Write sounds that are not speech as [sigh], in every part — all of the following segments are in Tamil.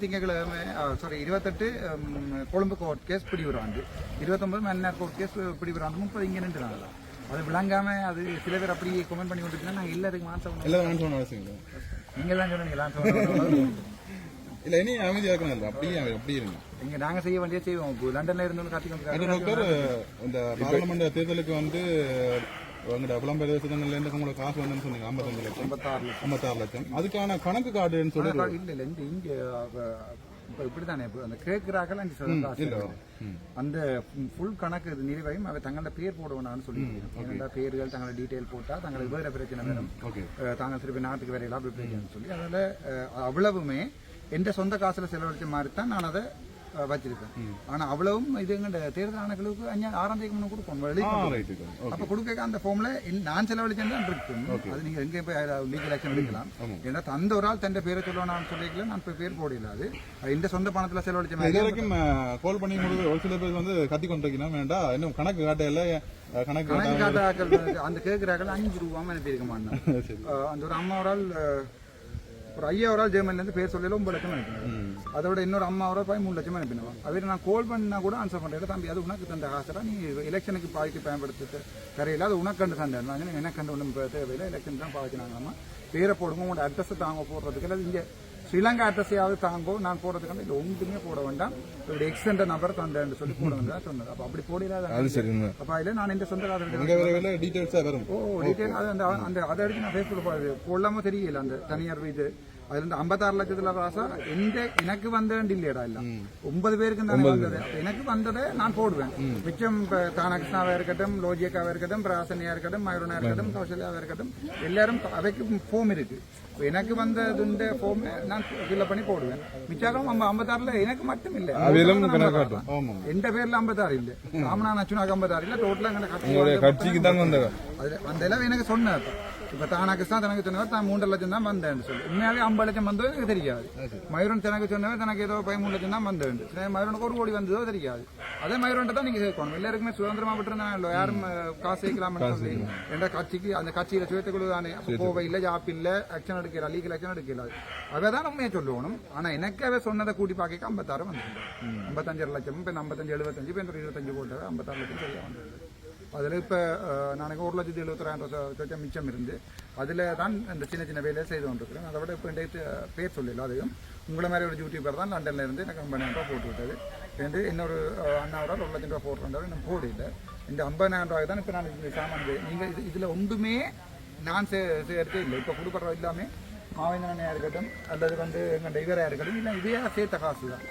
திங்கக்கிழமை சாரி இருபத்தெட்டு கொழும்பு கோர்ட் கேஸ் பிடிவுறாண்டு இருபத்தொன்பது மன்னார் கோர்ட் கேஸ் பிடிவுறாண்டு முப்பது இங்கே நின்றுனாங்களா அது விளங்காம அது சில பேர் அப்படி கமெண்ட் பண்ணி கொண்டு நாங்கள் எல்லாத்துக்கும் மாற்றம் நான் சொன்ன அவசியம் இல்லை. நீங்க தான் சொன்னீங்க இல்ல இனி அமைதியா இருக்கணும் இல்ல அப்படியே அப்படி இருங்க. இங்க நாங்க செய்ய வேண்டிய செய்வோம். லண்டன்ல இருந்து கத்தி அது டாக்டர் இந்த பார்லமெண்ட் தேர்தலுக்கு வந்து உங்களோட புலம்பெயர் தேசங்கள்ல இருந்து உங்களுக்கு காசு வந்ததுன்னு சொன்னீங்க ஐம்பத்தஞ்சு லட்சம். ஐம்பத்தாறு ஐம்பத்தாறு லட்சம். அதுக்கான கணக்கு கார்டுன்னு சொல்லி இல்ல இல்ல இந்த இங்க இப்ப இப்படித்தானே இப்ப அந்த கேட்கிறார்கள். அந்த ஃபுல் கணக்கு இது நிறைவையும் அவ தங்களோட பேர் போட வேணாம்னு சொல்லி என்னடா பேர்கள் தங்களோட டீடைல் போட்டா தங்களுக்கு வேற பிரச்சனை வரும். தாங்கள் திருப்பி நாட்டுக்கு வரையலாம் அப்படி பிரச்சனை சொல்லி அதனால அவ்வளவுமே எந்த சொந்த காசுல செலவழிச்ச மாதிரி தான் நான் அதை வச்சிருக்கேன் ஆனா அவ்வளவும் இது தேர்தல் ஆணைகளுக்கு அஞ்சா ஆறாம் தேதி முன்ன ஓகே அப்ப கொடுக்க அந்த ஃபார்ம்ல நான் செலவழிச்சேன் தான் இருக்கும். அது நீங்க எங்க போய் லீகல் ஆக்ஷன் எடுக்கலாம். ஏன்னா தந்த ஒரு ஆள் தந்த பேரை சொல்லணும்னு சொல்லிக்கல நான் இப்ப பேர் போடல அது. இந்த சொந்த பணத்துல செலவழிச்ச இது மாதிரி வரைக்கும் கால் பண்ணி முடிவு ஒரு சில பேர் வந்து கத்தி கொண்டிருக்கீங்கன்னா வேண்டாம் இன்னும் கணக்கு காட்டையில கணக்கு காட்டாக்கள் அந்த கேட்கிறாக்கள் அஞ்சு அனுப்பியிருக்க மாட்டேன் [laughs] சரி. அந்த ஒரு அம்மா ஒரு ஆள் ஒரு ஐயா ஒரு ஆள் ஜெர்மன்ல இருந்து பேர் சொல்லல ஒன்பது லட்சம் அனுப்பினேன் அதோட இன்னொரு அம்மா ஒரு போய் மூணு லட்சம் அனுப்பினோம் அவர் நான் கால் பண்ணா கூட ஆன்சர் பண்றேன். தம்பி அது உனக்கு தந்த காசரா நீ எலெக்ஷனுக்கு பாய்க்கு பயன்படுத்த தரையில அது உனக்கு கண்டு சண்டை நாங்க எனக்கு கண்டு ஒன்றும் தேவையில்லை. எலெக்ஷன் தான் பாய்ச்சினாங்கம்மா பேரை போடுங்க உங்களோட அட்ரஸ் தாங்க போடுறதுக்கு. இல்லை இங்க ஸ்ரீலங்கா அட்ரஸையாவது தாங்கோ நான் போடுறதுக்கு இல்லை ஒன்றுமே போட வேண்டாம் இப்படி எக்ஸ்டெண்ட் நம்பர் தந்தேன்னு சொல்லி போட வேண்டாம் சொன்னது அப்போ அப்படி போடலாத அது சரி அப்போ அதில் நான் இந்த சொந்த காதல் அங்க வரையில டீடைல்ஸா வரும் ஓ டீட்டெயில் அது அந்த அந்த அதை எடுத்து நான் ஃபேஸ்புக் பாரு போடலாமோ தெரியல அந்த தனியார் இது அதுல இருந்து ஐம்பத்தாறு லட்சத்துல ராசா எந்த எனக்கு வந்த இல்லையடா இல்ல ஒன்பது பேருக்கு தானே வந்தது எனக்கு வந்ததை நான் போடுவேன் மிச்சம் தானகிருஷ்ணாவா இருக்கட்டும் லோஜியக்காவா இருக்கட்டும் பிராசனியா இருக்கட்டும் மயூரனா இருக்கட்டும் கௌசல்யாவா இருக்கட்டும் எல்லாரும் அவைக்கு ஃபோம் இருக்கு எனக்கு வந்ததுண்ட ஃபோம் நான் ஃபில்அப் பண்ணி போடுவேன். மிச்சாரம் நம்ம ஐம்பத்தாறுல எனக்கு மட்டும் இல்ல அதிலும் கணக்காட்டும் ஆமா எந்த பேர்ல ஐம்பத்தாறு இல்ல. ராமநாதன் அச்சுனாக்கு ஐம்பத்தாறு இல்ல. டோட்டலா எங்க உங்களுடைய கட்சிக்கு தான் வந்தது அந்த எல்லாம் எனக்கு சொன்னார். இப்ப தானாக்கு தான் தனக்கு சொன்னவர் தான் மூன்று லட்சம் தான் வந்தேன்னு சொல்லி. உண்மையாவே ஐம்பது லட்சம் வந்தோ எனக்கு தெரியாது. மயூரன் தனக்கு சொன்னவர் தனக்கு ஏதோ பதிமூணு லட்சம் தான் வந்தேன் மயூரனுக்கு ஒரு கோடி வந்ததோ தெரியாது. அதே மயூரன் தான் நீங்க சேர்க்கணும் எல்லாருக்குமே சுதந்திரமா விட்டுருந்தாங்க யாரும் அஹ், காசு சேர்க்கலாம்னு சொல்லி. எந்த கட்சிக்கு அந்த கட்சியில சுயத்துக்குழு தானே போவை இல்ல ஜாப் இல்ல ஆக்ஷன் எடுக்கல லீகல் ஆக்ஷன் எடுக்கல அவதான் உண்மையை சொல்லணும். ஆனா எனக்கு அவ சொன்னதை கூட்டி பார்க்க ஐம்பத்தாறு வந்து ஐம்பத்தஞ்சு லட்சம் இப்ப ஐம்பத்தஞ்சு எழுபத்தஞ்சு இப்ப இருபத்தஞ்சு போட்டு ஐம்பத்தாறு லட்சம் சரியா வந்தது அதில் இப்போ நாளைக்கு ஒரு லட்சத்தி எழுபத்தாயிரம் மிச்சம் இருந்து அதில் தான் இந்த சின்ன சின்ன வேலையை செய்து கொண்டிருக்கிறேன். அதை விட இப்போ இன்றைக்கு பேர் சொல்லல அதையும். உங்களை மாதிரி ஒரு யூடியூபர் தான் லண்டன்ல இருந்து எனக்கு ஐம்பதாயிரம் ரூபா போட்டு விட்டது. என்று இன்னொரு அண்ணாவோட ஒரு லட்சம் ரூபா போட்டுருந்தாரு நான் போடல. இந்த ஐம்பதாயிரம் ரூபாய் தான் இப்போ நான் சாமான் நீங்கள் இதில் ஒன்றுமே நான் சே சேர்த்தே இல்லை. இப்போ கொடுக்குறோம் எல்லாமே மாவேந்தனையாக இருக்கட்டும் அல்லது வந்து எங்கள் இவராக இருக்கட்டும் இல்லை இதே சேர்த்த காசு தான்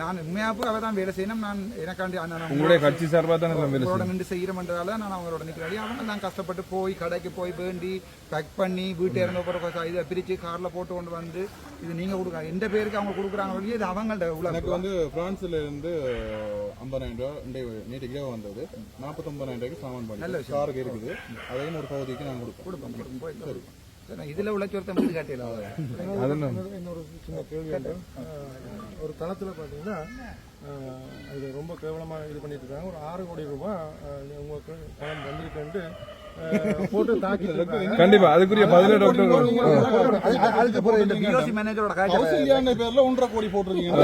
நான் உண்மையாக அவ தான் வேலை செய்யணும். நான் எனக்காண்டி நான் உங்களுடைய கட்சி சார்பாக தான் அவங்களோட நின்று செய்யறமன்றதால நான் அவங்களோட நிற்கிறேன். அவங்க தான் கஷ்டப்பட்டு போய் கடைக்கு போய் வேண்டி பேக் பண்ணி வீட்டு இறங்க போகிற இதை பிரித்து காரில் போட்டு கொண்டு வந்து இது நீங்கள் கொடுக்குறாங்க எந்த பேருக்கு அவங்க கொடுக்குறாங்க வழியே இது அவங்கள்ட்ட எனக்கு உள்ள வந்து பிரான்ஸ்ல இருந்து ஐம்பதாயிரம் ரூபாய் இன்றைய நேற்று இரவு வந்தது. நாற்பத்தொன்பதாயிரம் ரூபாய்க்கு சாமான் பண்ணி காருக்கு இருக்குது. அதையும் ஒரு பகுதிக்கு நான் கொடுப்பேன். கொடுப்போம் கொடுப்போம். சரி. இதில் உள்ள ஒருத்தன் வந்து காட்டிடலாம் இன்னொரு- சின்ன கேள்வி ஒரு தளத்தில் பார்த்தீங்கன்னா அஹ், இது ரொம்ப கேவலமாக இது பண்ணிட்டு இருக்காங்க. ஒரு ஆறு கோடி ரூபாய் உங்களுக்கு பணம் வந்திருக்குன்ட்டு போட்டு கண்டிப்பா அதுக்குரிய பதில டாக்டர் அதுக்கு போய் இந்த பிஓசி மேனேஜரோட காய்ச்சல் பேர்ல கோடி போட்டிருக்கீங்க.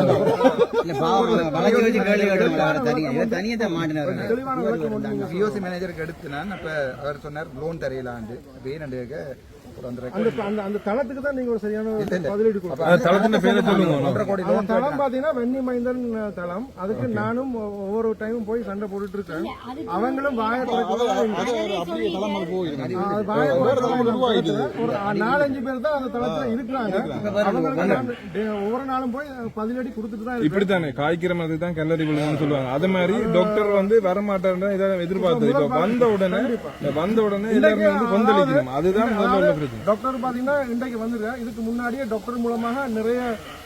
இல்ல பாவம் வளைச்சு வச்சு கேள்வி கேட்டு தனியா இவர் தனியா தான் மாட்டினாரு. தெளிவான விளக்கம் ஒன்று பிஓசி மேனேஜருக்கு எடுத்து நான் இப்போ அவர் சொன்னார் லோன் தரையிலாண்டு ஒரு அந்த அந்த அந்த தளத்துக்கு தான் நீங்க ஒரு சரியான பதிலீடு கொடுக்கணும். தளம் பாத்தீங்கன்னா வெண்ணி மைந்தன் தளம். அதுக்கு நானும் ஒ- ஒவ்வொரு டைமும் போய் சண்டை போட்டுட்டு இருக்கேன். அவங்களும் வாய நாலஞ்சு பேர் தான் அந்த தளத்துல இருக்கிறாங்க. ஒவ்வொரு நாளும் போய் பதிலடி கொடுத்துட்டு தான் இருக்கேன். இப்படித்தானே காய்க்கிற மாதிரி தான் கல்லறி விழுதுன்னு சொல்லுவாங்க. அது மாதிரி டாக்டர் வந்து வரமாட்டாருன்னு இதை எதிர்பார்த்தது. இப்ப வந்த உடனே வந்த உடனே எல்லாருமே வந்து கொந்தளிக்கணும். அதுதான் முதல்ல பிரச்சனை டாக்டர் பாத்தீங்கன்னா இன்றைக்கு வந்துருக்கேன் இதுக்கு முன்னாடியே டாக்டர் மூலமாக நிறைய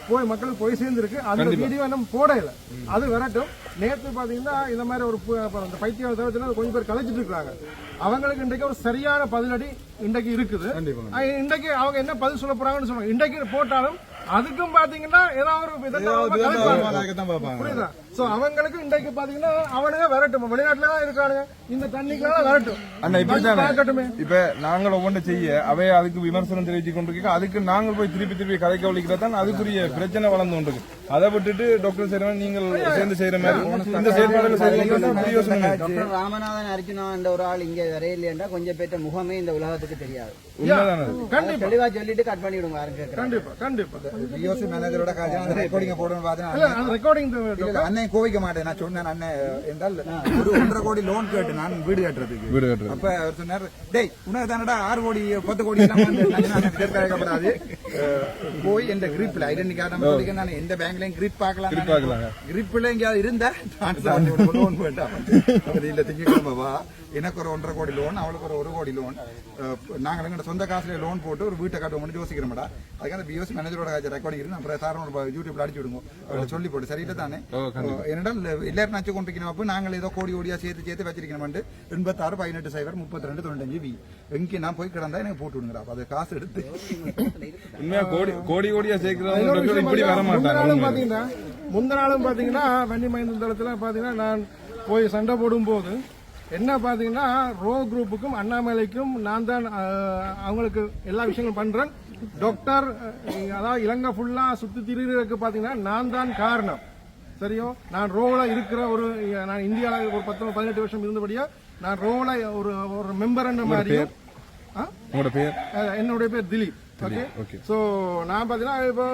போய் மக்களுக்கு போய் சேர்ந்திருக்கு. அந்த வீடியோ நம்ம போடல. அது வரட்டும். நேற்று பாத்தீங்கன்னா இந்த மாதிரி ஒரு அந்த பைத்தியம் தவிர்த்து கொஞ்சம் பேர் கலைச்சிட்டு இருக்காங்க. அவங்களுக்கு இன்றைக்கு ஒரு சரியான பதிலடி இன்றைக்கு இருக்குது. இன்றைக்கு அவங்க என்ன பதில் சொல்ல போறாங்கன்னு சொல்லுவாங்க இன்றைக்கு போட்டாலும் அதுக்கும் பாத்தீங்கன்னா ஏதாவது ஒரு பார்ப்பாங்க. புரியுதா? சோ அவங்களுக்கு இன்றைக்கு பாத்தீங்கன்னா அவனுங்க விரட்டும். வெளிநாட்டுல தான் இருக்கானுங்க. இந்த தண்ணிக்கெல்லாம் விரட்டும். அண்ணா பார்க்கட்டுமே. இப்ப நாங்கள் ஒவ்வொன்று செய்ய அவை அதுக்கு விமர்சனம் தெரிவிச்சு கொண்டிருக்க அதுக்கு நாங்கள் போய் திருப்பி திருப்பி கதை கவலிக்கிறது தான் அதுக்குரிய பிரச்சனை வளர்ந்து கொண்டிருக்கு. அதை விட்டுட்டு டாக்டர் சேரவன் நீங்கள் சேர்ந்து செய்யற மாதிரி இந்த செயல்பாடுகள் டாக்டர் ராமநாதன் அர்ஜுனா என்ற ஒரு ஆள் இங்க வரையிலேண்டா கொஞ்சம் பேர்ட்ட முகமே இந்த உலகத்துக்கு தெரியாது. தெளிவா சொல்லிட்டு கட் பண்ணி விடுங்க யாரும் கேட்கறாங்க. கண்டிப்பா கண்டிப்பா. பிஓசி மேனேஜரோட அந்த ரெக்கார்டிங்க போடணும் அந்த ரெக்கார்டிங் இல்ல, அண்ணன் கோவிக்க மாட்டேன். நான் சொன்னேன் அண்ணன் என்றால் ஒரு ஒன்றரை கோடி லோன் கேட்டு நான் வீடு கட்டுறதுக்கு. வீடு கட்டுறது. அப்ப அவர் சொன்னார் டேய் உனக்கு தானடா ஆறு கோடி பத்து கோடி எல்லாம் வந்து நான் கேட்கப்படாது போய் எந்த கிரிப்ல ஐடென்டி கார்டு நம்பர் நான் எந்த பேங்க்லயும் கிரிப் பார்க்கலாம் Grip பார்க்கலாங்க. கிரிப்ல எங்கேயாவது இருந்தா லோன் வேண்டாம் இல்ல திங்கக்கிழமை வா. எனக்கு ஒரு ஒன்றரை கோடி லோன் அவளுக்கு ஒரு ஒரு கோடி லோன் நாங்க எங்க சொந்த காசுல லோன் போட்டு ஒரு வீட்டை கட்டுவோம்னு யோசிக்கிறோம்டா. அதுக்கு அந்த பிஓசி மேனேஜரோட ரெக்கார்டிங் இருந்து அப்புறம் ஒரு யூடியூப்ல அடிச்சு விடுங்க. அவரை சொல்லி போட்டு. சரியில்லை தானே? என்னடால் எல்லாரும் நச்சு கொண்டிருக்கணும் அப்ப நாங்கள் ஏதோ கோடி கோடியா சேர்த்து சேர்த்து வச்சிருக்கணும் எண்பத்தாறு பதினெட்டு சைபர் முப்பத்தி ரெண்டு தொண்ணூத்தஞ்சு வி எங்கே நான் போய் கிடந்தா எனக்கு போட்டு விடுங்கடா. அப்ப அது காசு எடுத்து. உண்மையா கோடி கோடி கோடியா சேர்க்கிறவங்க இப்படி வர மாட்டாங்க. பாத்தீங்கன்னா முந்தின நாளும் பாத்தீங்கன்னா வன்னி மைந்த தளத்துல பாத்தீங்கன்னா நான் போய் சண்டை போடும்போது என்ன பாத்தீங்கன்னா ரோ குரூப்புக்கும் அண்ணாமலைக்கும் நான் தான் அவங்களுக்கு எல்லா விஷயங்களும் பண்றேன். டாக்டர் அதாவது இலங்கை ஃபுல்லா சுத்தி திரிகிறதுக்கு பாத்தீங்கன்னா நான் தான் காரணம். சரியோ? நான் ரோல இருக்கிற ஒரு நான் இந்தியாவில் ஒரு பத்து பதினெட்டு வருஷம் இருந்தபடியா நான் ரோல ஒரு ஒரு மெம்பர் பேர்? அஹ் என்னுடைய பேர் திலீப். ஓகே சோ நான் பாத்தீங்கன்னா இப்போ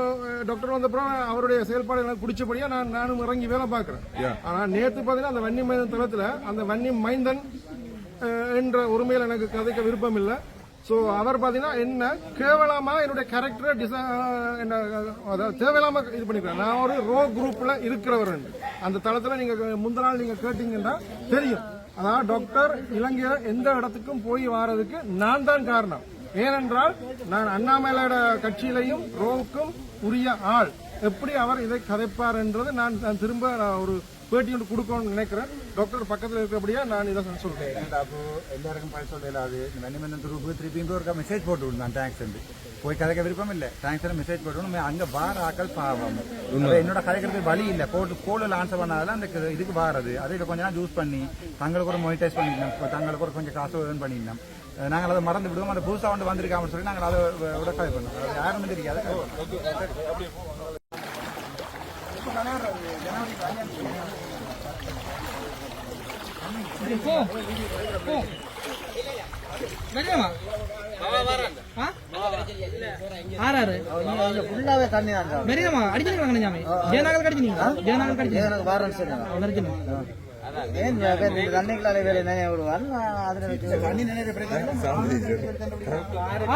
டாக்டர் வந்தப்புறம் அவருடைய செயல்பாடு எனக்கு பிடிச்சபடியா நான் நானும் இறங்கி வேலை பார்க்கறேன். ஆனா நேத்து பாத்தீங்கன்னா அந்த வன்னி மைந்தன் தளத்துல அந்த வன்னி மைந்தன் என்ற உரிமையில எனக்கு கதைக்க விருப்பம் இல்லை. சோ அவர் பாத்தீங்கன்னா என்ன கேவலமா என்னுடைய கேரக்டரை டிசை என்ன அதாவது தேவையில்லாம இது பண்ணிக்கிறேன் நான் ஒரு ரோ குரூப்ல இருக்கிறவர் அந்த தளத்துல நீங்க முந்தின நாள் நீங்க கேட்டீங்கன்னா தெரியும். அதாவது டாக்டர் இலங்கையில எந்த இடத்துக்கும் போய் வாரதுக்கு நான் தான் காரணம். ஏனென்றால் நான் அண்ணாமலையோட கட்சியிலையும் ரோவுக்கும் உரிய ஆள். எப்படி அவர் இதை கதைப்பார் என்றது நான் நான் திரும்ப நான் ஒரு பேட்டி ஒன்று கொடுக்கணும்னு நினைக்கிறேன். டாக்டர் பக்கத்தில் இருக்கிறபடியா நான் இதை சொல்றேன். ஏன்டா அப்போ எல்லாருக்கும் பழி சொல்லலாது வெண்ணிமந்தன் துருப்பு திருப்பி ஒரு மெசேஜ் போட்டு விடுந்தான் தேங்க்ஸ் போய் கதைக்க விருப்பம் இல்லை. தேங்க்ஸ் மெசேஜ் போட்டு விடணும். அங்க வார ஆக்கள் பாவம். என்னோட கதைக்கிறது வழி இல்லை. போட்டு கோலில் ஆன்சர் பண்ணாதால அந்த இதுக்கு வாரது. அதை இதை கொஞ்ச நாள் யூஸ் பண்ணி தங்களுக்கு ஒரு மொனிடைஸ் பண்ணிக்கணும் இப்ப தங்களுக்கு ஒரு கொஞ்சம் காசு அஹ் நாங்கள் அதை மறந்து விடுவோம். அந்த புதுசாக வந்து வந்திருக்காம சொல்லி நாங்கள் அதை கதை பண்ணோம். அது யாருமே தெரியாது. அடிச்சிருக்காங்க ஞாமே ஜெயநாகல் கடிச்சினீங்களா ஜெயநாகல் என்ன விடுவார் அதுல வச்சு தண்ணி நினைக்கிற பிரச்சனை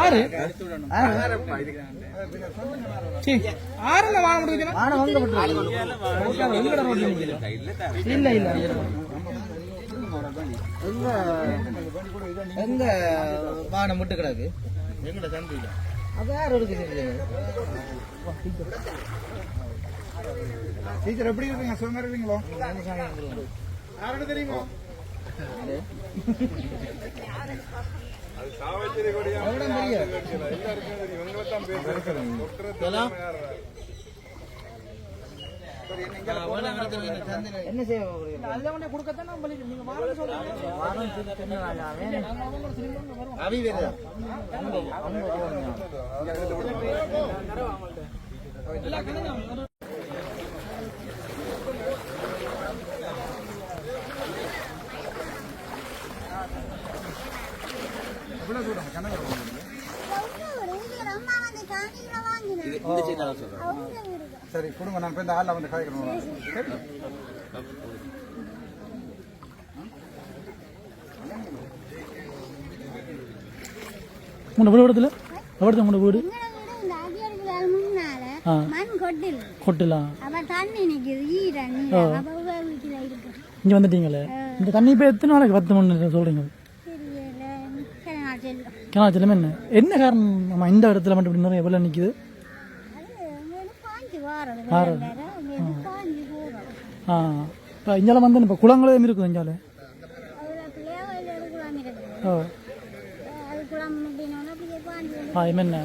ஆறு. ஆ, சீ, ஆறுல வாங்க முடியுதுன்னா. இல்ல இல்ல எங்க எங்க வானம் விட்டு கிடக்கு? அது யார் இருக்குது டீச்சர் எப்படி இருக்கீங்க? சுகமா இருக்கீங்களோ? யாருன்னு தெரியுமா என்ன செய்ய கொடுக்கத்தான் நீங்க வாங்க சொல்றீங்க வானம் சுத்தி தின்னுறாங்க. அவன் அவி வேறு அங்க அங்க போவாங்க சரி கொடுங்க. நான் போய் இந்த ஆள்ல வந்து கதைக்கிறோம் சரி உங்களோட வீடு இடத்துல எவ்வளோ உங்களோட வீடு? கொட்டலாம் இங்கே வந்துட்டீங்களே? இந்த தண்ணி இப்போ எத்தனை நாளைக்கு பத்து மணி சொல்கிறீங்க தெரியல சில நாள் செல்லும் என்ன? என்ன காரணம்? நம்ம இந்த இடத்துல மட்டும் இப்படி நிறைய வெள்ளம் நிற்குது ஆ. இப்போ இங்கே வந்து இப்போ குளங்களே இருக்குது இங்கால ஓ. ஆ என்ன?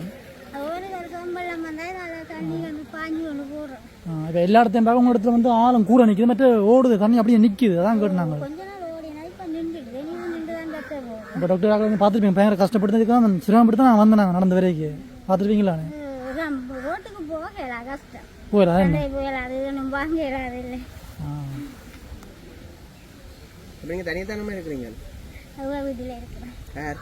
இப்போ எல்லா இடத்தையும் பார்க்க உங்க இடத்துல வந்து ஆழம் கூட நிற்கிது மற்ற ஓடுது தண்ணி அப்படியே நிற்கிது அதான் கேட்டு நாங்கள் நாள் ஓடினா இப்ப நின்றுடுது நீ நின்று தான் கத்த போகும் இப்போ டாக்டர் வந்து பார்த்துருப்பீங்க. பயங்கர கஷ்டப்பட்டதுக்கு தான் சிரமப்பட்டு தான் நான் வந்தேன் நாங்கள் நடந்த வரைக்கும் பார்த்துருப்பீங்களா ரோட்டுக்கு போகல கஷ்டம் சண்டை போயிடாது ஒன்றும் வாங்க இயலாது இல்லை. ஆ. நீங்க தனித்தனமா இருக்கிறீங்க? வீட்டில் இருக்கிறேன் யார்?